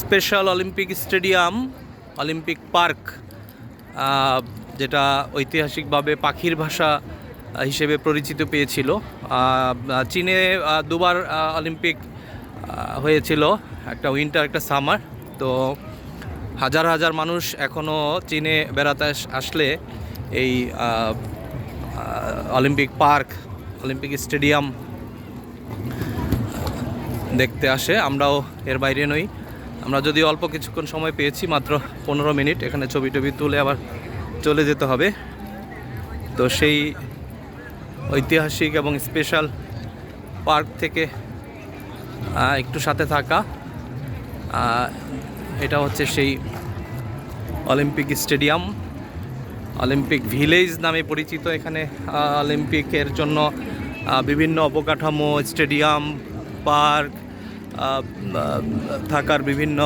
Special olympic stadium, olympic park যেটা ঐতিহাসিকভাবে পাখির ভাষা হিসেবে পরিচিত পেয়েছিল। চীনে দুবার অলিম্পিক হয়েছিল, একটা উইন্টার, একটা সামার। তো হাজার হাজার মানুষ এখনও চীনে বেড়াতে আসলে এই অলিম্পিক পার্ক, অলিম্পিক স্টেডিয়াম দেখতে আসে। আমরাও এর বাইরে নই। আমরা যদি অল্প কিছুক্ষণ সময় পেয়েছি, মাত্র পনেরো মিনিট, এখানে ছবি টবি তুলে আবার চলে যেতে হবে। তো সেই ঐতিহাসিক এবং স্পেশাল পার্ক থেকে একটু সাথে থাকা এটা হচ্ছে সেই অলিম্পিক স্টেডিয়াম অলিম্পিক ভিলেজ নামে পরিচিত এখানে অলিম্পিকের জন্য বিভিন্ন অবকাঠামো স্টেডিয়াম পার্ক থাকার বিভিন্ন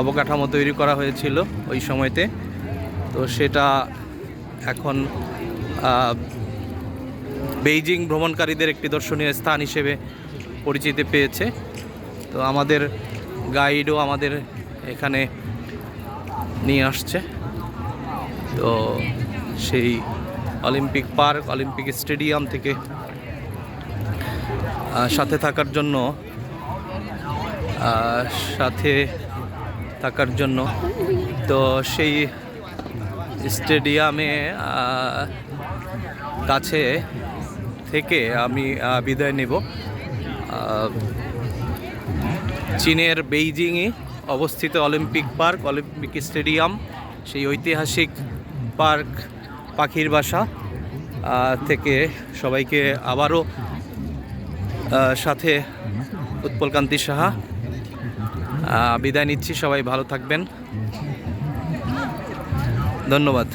অবকাঠামো তৈরি করা হয়েছিল ওই সময়তে। তো সেটা এখন বেইজিং ভ্রমণকারীদের একটি দর্শনীয় স্থান হিসেবে পরিচিতি পেয়েছে। তো আমাদের গাইডও আমাদের এখানে নিয়ে আসছে। তো সেই অলিম্পিক পার্ক, অলিম্পিক স্টেডিয়াম থেকে সাথে থাকার জন্য সাথে থাকার জন্য। তো সেই স্টেডিয়ামে কাছে থেকে আমি বিদায় নেব। চীনের বেইজিংয়ে অবস্থিত অলিম্পিক পার্ক, অলিম্পিক স্টেডিয়াম, সেই ঐতিহাসিক পার্ক পাখির বাসা থেকে সবাইকে আবারও সাথে উৎপলকান্তি সাহা। বিদায় নিচ্ছি সবাই ভালো থাকবেন। ধন্যবাদ।